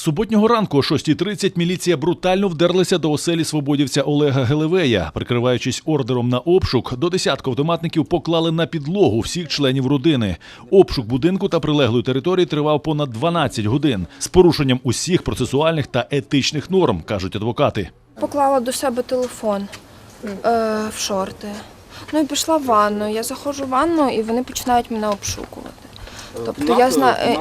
Суботнього ранку о 6.30 міліція брутально вдерлася до оселі свободівця Олега Гелевея. Прикриваючись ордером на обшук, до десятку автоматників поклали на підлогу всіх членів родини. Обшук будинку та прилеглої території тривав понад 12 годин з порушенням усіх процесуальних та етичних норм, кажуть адвокати. Поклала до себе телефон е, в шорти. Ну і пішла в ванну. Я заходжу в ванну і вони починають мене обшукувати. Тобто я знаю. е,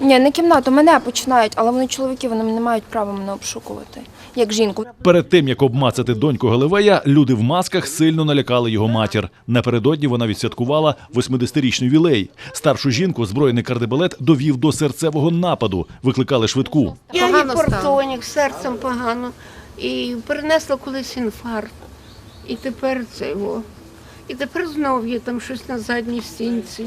Ні, не кімнату, мене починають, але вони чоловіки, вони не мають права мене обшукувати, як жінку. Перед тим як обмацати доньку Гелевея, люди в масках сильно налякали його матір. Напередодні вона відсвяткувала 80-річний ювілей. Старшу жінку озброєний кардебалет довів до серцевого нападу. Викликали швидку. Я гіпертонік, серцем погано. І перенесла колись інфаркт. І тепер це його. І тепер знов є там щось на задній стінці.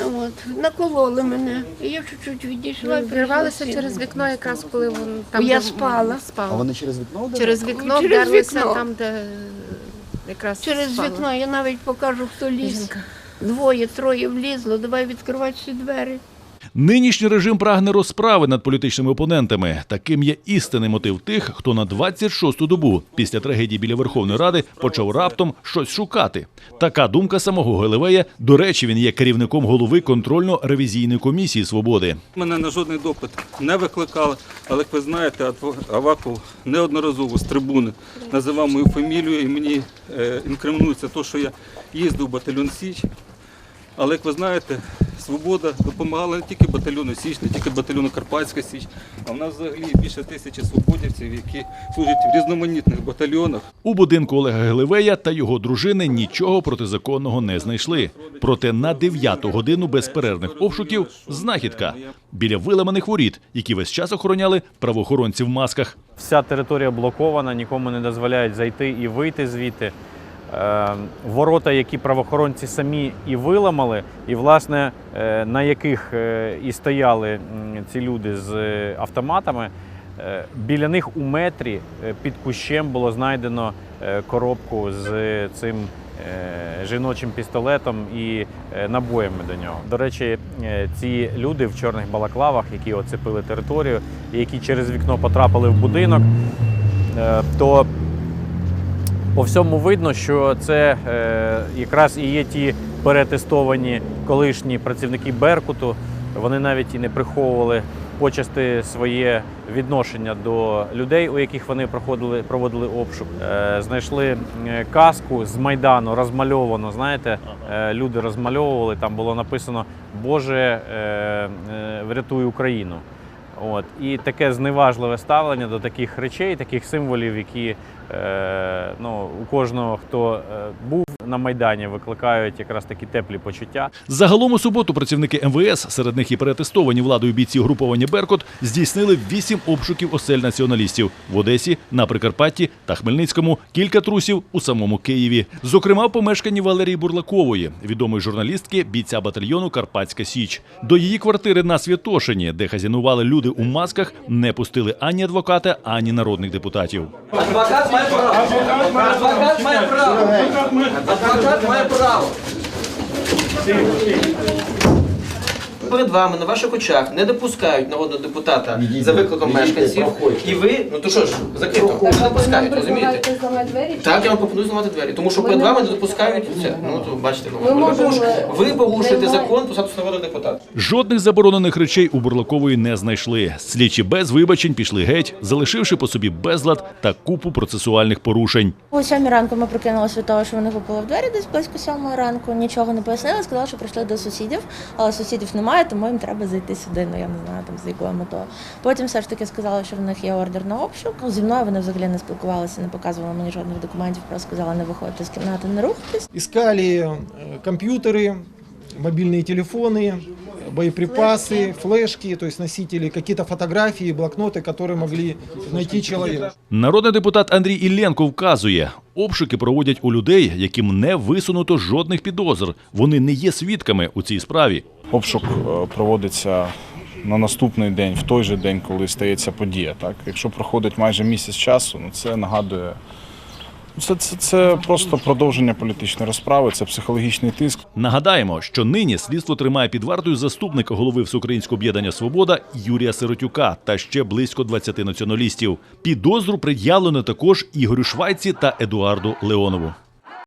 Ну, От, накололи мене. І я чуть-чуть відійшла. і Вирвалися прийшла через вікно, якраз коли вон там Я де спала. спала. А вони через вікно вдарили? Через вікно Через вдерлися вікно. там, де якраз Через спала. вікно я навіть покажу, хто ліз. Жінка. Двоє, троє влізло, давай відкривати всі двері. Нинішній режим прагне розправи над політичними опонентами. Таким є істинний мотив тих, хто на 26-ту добу після трагедії біля Верховної Ради почав раптом щось шукати. Така думка самого Гелевея. До речі, він є керівником голови контрольно-ревізійної комісії свободи. Мене на жодний допит не викликали, але як ви знаєте, Аваков неодноразово з трибуни називав мою фамілію і мені е, інкримінується те, що я їздив в батальйон Січ. Але як ви знаєте, свобода допомагала не тільки батальйону Січ, не тільки батальйону Карпатська Січ, а в нас взагалі більше тисячі свободівців, які служать в різноманітних батальйонах. У будинку Олега Гелевея та його дружини нічого протизаконного не знайшли. Проте на 9-ту годину безперервних обшуків знахідка біля виламаних воріт, які весь час охороняли правоохоронці в масках. Вся територія блокована, нікому не дозволяють зайти і вийти звідти. Е, Ворота, які правоохоронці самі і виламали, і власне е, на яких е, і стояли ці люди з автоматами. е, Біля них у метрі під кущем було знайдено коробку з цим жіночим пістолетом і набоями до нього. До речі, ці люди в чорних балаклавах, які оцепили територію, які через вікно потрапили в будинок, то по всьому видно, що це е, якраз і є ті перетестовані колишні працівники Беркуту. Вони навіть і не приховували почасти своє відношення до людей, у яких вони проходили, проводили обшук. Е, знайшли е, каску з майдану, розмальовано. Знаєте, люди розмальовували. Там було написано Боже, врятуй Україну. От і таке зневажливе ставлення до таких речей, таких символів, які е, ну, у кожного, хто е, був на майдані, викликають якраз такі теплі почуття. Загалом у суботу працівники МВС, серед них і перетестовані владою бійці угруповання Беркут, здійснили вісім обшуків осель націоналістів в Одесі, на Прикарпатті та Хмельницькому, кілька трусів у самому Києві. Зокрема, помешканні Валерії Бурлакової, відомої журналістки, бійця батальйону Карпатська Січ. До її квартири на Святошині, де хазінували люди у масках, не пустили ані адвоката, ані народних депутатів. Адвокат має право. Адвокат має право. Адвокат має право. Перед вами на ваших очах не допускають народного депутата за викликом мешканців. І ви, ну то що ж, закрито, не допускають, розумієте? Так, я вам пропоную зламати двері, тому що перед вами не допускають це. Ну то бачите, ну ви, порушуєте- ви порушуєте закон про статус народного депутата. Жодних заборонених речей у Бурлакової не знайшли. Слідчі без вибачень пішли геть, залишивши по собі безлад та купу процесуальних порушень. О сьомій ранку ми прокинулися від того, що вони купили в двері десь близько сьомої ранку. Нічого не пояснили, сказали, що прийшли до сусідів, але сусідів немає, тому їм треба зайти сюди. Ну я не знаю там з якою метою. Потім все ж таки сказали, що в них є ордер на обшук. Ну, зі мною вони взагалі не спілкувалися, не показували мені жодних документів. Просто сказали не виходити з кімнати, не рухатись. Искали э, компьютеры, мобильные телефоны, боеприпасы, флешки, то есть носители, какие-то фотографии, блокноты, которые могли найти человека. Народний депутат Андрій Ілленко вказує, обшуки проводять у людей, яким не висунуто жодних підозр. Вони не є свідками у цій справі. Обшук е, проводиться на наступний день, в той же день, коли стається подія. Так? Якщо проходить майже місяць часу, ну це нагадує Це, це, це просто продовження політичної розправи, це психологічний тиск. Нагадаємо, що нині слідство тримає під вартою заступника голови Всеукраїнського об'єднання Свобода Юрія Сиротюка та ще близько 20 націоналістів. Підозру пред'явлено також Ігорю Швайці та Едуарду Леонову.